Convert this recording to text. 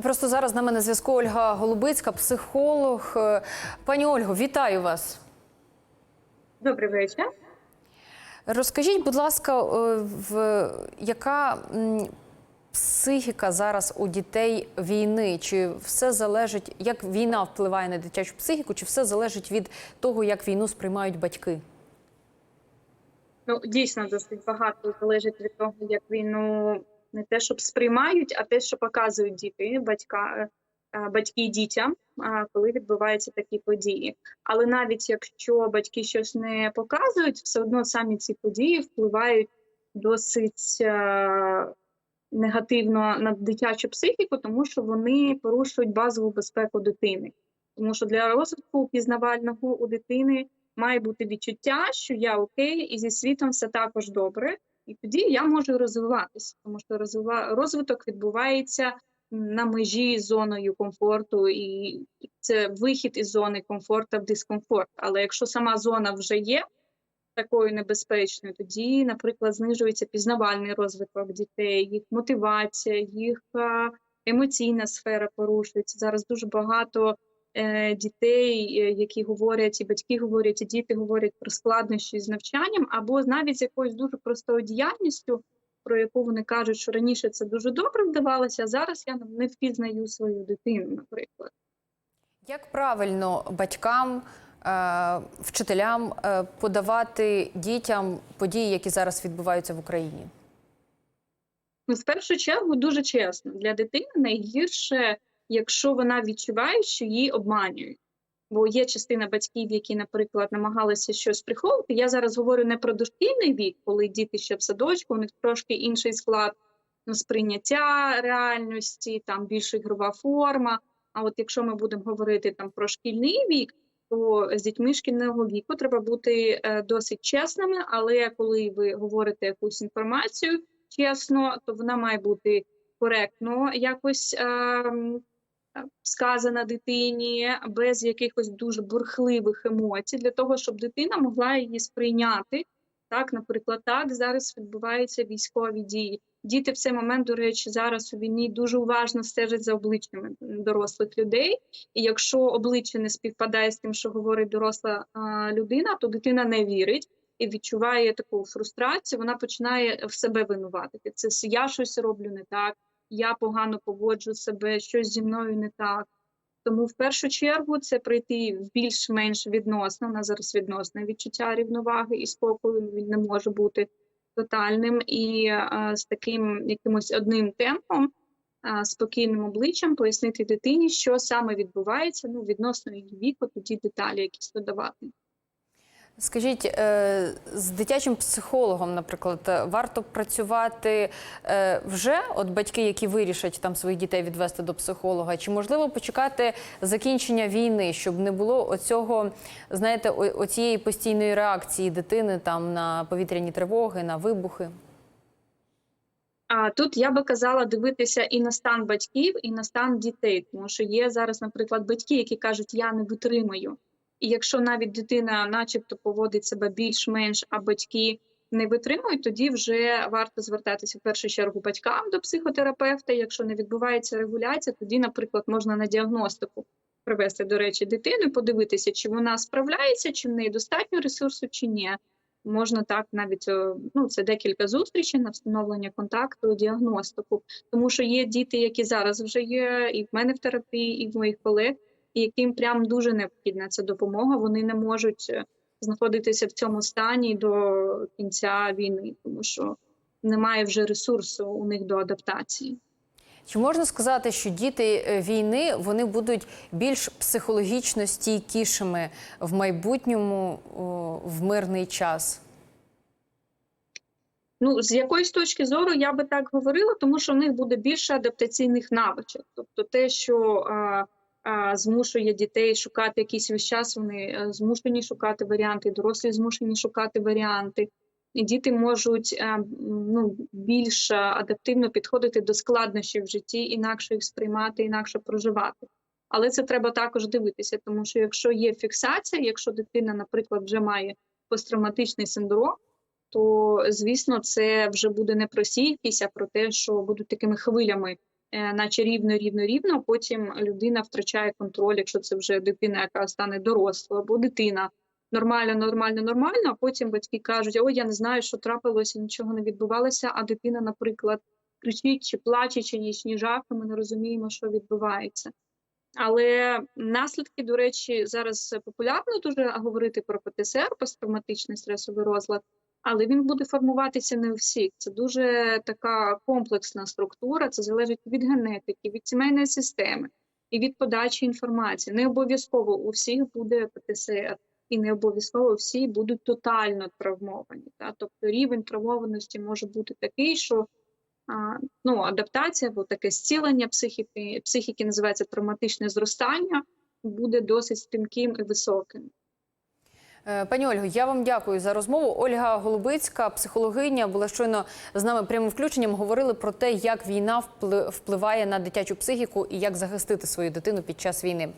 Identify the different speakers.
Speaker 1: І просто зараз на мене зв'язку Ольга Голубицька, психолог. Е, Пані Ольго, вітаю вас.
Speaker 2: Добрий вечір.
Speaker 1: Розкажіть, будь ласка, е, в яка психіка зараз у дітей війни? Чи все залежить, як війна впливає на дитячу психіку, чи все залежить від того, як війну сприймають батьки?
Speaker 2: Ну дійсно досить багато залежить від того, як війну не те, щоб сприймають, а те, що показують діти, батька, е, батьки дітям, коли відбуваються такі події. Але навіть якщо батьки щось не показують, все одно самі ці події впливають досить е, негативно на дитячу психіку, тому що вони порушують базову безпеку дитини. Тому що для розвитку пізнавального у дитини має бути відчуття, що я окей, і зі світом все також добре, і тоді я можу розвиватися, тому що розвиток відбувається на межі зоною комфорту, і це вихід із зони комфорту в дискомфорт. Але якщо сама зона вже є такою небезпечною, тоді, наприклад, знижується пізнавальний розвиток дітей, їх мотивація, їх емоційна сфера порушується. Зараз дуже багато дітей, е, які говорять, і батьки говорять, і діти говорять про складнощі з навчанням, або навіть з якоюсь дуже простою діяльністю, про яку вони кажуть, що раніше це дуже добре вдавалося, а зараз я не впізнаю свою дитину, наприклад.
Speaker 1: Як правильно батькам, е, вчителям е, подавати дітям події, які зараз відбуваються в Україні?
Speaker 2: Ну, в першу чергу, дуже чесно, для дитини найгірше, якщо вона відчуває, що її обманюють. Бо є частина батьків, які, наприклад, намагалися щось приховувати. Я зараз говорю не про дошкільний вік, коли діти ще в садочку, у них трошки інший склад сприйняття реальності, там більш ігрова форма. А от якщо ми будемо говорити там про шкільний вік, то з дітьми шкільного віку треба бути е, досить чесними. Але коли ви говорите якусь інформацію чесно, то вона має бути коректно якось е, сказана дитині, без якихось дуже бурхливих емоцій, для того, щоб дитина могла її сприйняти. Так, наприклад, так зараз відбуваються військові дії. Діти в цей момент, до речі, зараз у війні дуже уважно стежать за обличчями дорослих людей. І якщо обличчя не співпадає з тим, що говорить доросла а, людина, то дитина не вірить і відчуває таку фрустрацію. Вона починає в себе винуватити. Це я щось роблю не так, я погано поводжу себе, щось зі мною не так. Тому в першу чергу це прийти в більш-менш відносно, на зараз відносне відчуття рівноваги і спокою. Він не може бути тотальним і е, з таким якимось одним темпом, е, спокійним обличчям пояснити дитині, що саме відбувається ну, відносно її віку, тоді деталі якісь додавати.
Speaker 1: Скажіть, е, з дитячим психологом, наприклад, варто працювати е, вже от батьки, які вирішать там своїх дітей відвести до психолога, чи можливо почекати закінчення війни, щоб не було оцього, знаєте, оцієї постійної реакції дитини там на повітряні тривоги, на вибухи?
Speaker 2: А тут я би казала дивитися і на стан батьків, і на стан дітей, тому що є зараз, наприклад, батьки, які кажуть, я не витримаю. І якщо навіть дитина, начебто, поводить себе більш-менш, а батьки не витримують, тоді вже варто звертатися в першу чергу батькам до психотерапевта. Якщо не відбувається регуляція, тоді, наприклад, можна на діагностику привести, до речі, дитину, подивитися, чи вона справляється, чи в неї достатньо ресурсу, чи ні. Можна так навіть е, ну це декілька зустрічей на встановлення контакту, діагностику, тому що є діти, які зараз вже є, і в мене в терапії, і в моїх колег, і яким прям дуже необхідна ця допомога. Вони не можуть е, знаходитися в цьому стані до кінця війни, тому що немає вже ресурсу у них до адаптації.
Speaker 1: Чи можна сказати, що діти е, війни вони будуть більш психологічно стійкішими в майбутньому в мирний час?
Speaker 2: Ну, з якоїсь точки зору я би так говорила, тому що в них буде більше адаптаційних навичок. Тобто те, що а, змушує дітей шукати якийсь весь час, вони е, змушені шукати варіанти, дорослі змушені шукати варіанти. І діти можуть е, ну, більш е, адаптивно підходити до складнощів в житті, інакше їх сприймати, інакше проживати. Але це треба також дивитися, тому що якщо є фіксація, якщо дитина, наприклад, вже має посттравматичний синдром, то звісно, це вже буде не про стійкість, а про те, що будуть такими хвилями наче рівно, рівно, рівно, потім людина втрачає контроль, якщо це вже дитина, яка стане дорослою, або дитина нормально, нормально, нормально, а потім батьки кажуть, ой, я не знаю, що трапилося, нічого не відбувалося, а дитина, наприклад, кричить чи плаче, чи ніч жахи, ми не розуміємо, що відбувається. Але наслідки, до речі, зараз популярно дуже говорити про ПТСР, посттравматичний стресовий розлад, але він буде формуватися не у всіх. Це дуже така комплексна структура, це залежить від генетики, від сімейної системи і від подачі інформації. Не обов'язково у всіх буде ПТСР, і не обов'язково всі будуть тотально травмовані. Та? Тобто рівень травмованості може бути такий, що ну, адаптація або таке зцілення психіки, психіки називається травматичне зростання, буде досить стрімким і високим.
Speaker 1: Е, Пані Ольго, я вам дякую за розмову. Ольга Голубицька, психологиня, була щойно з нами прямим включенням. Говорили про те, як війна впли- впливає на дитячу психіку і як захистити свою дитину під час війни.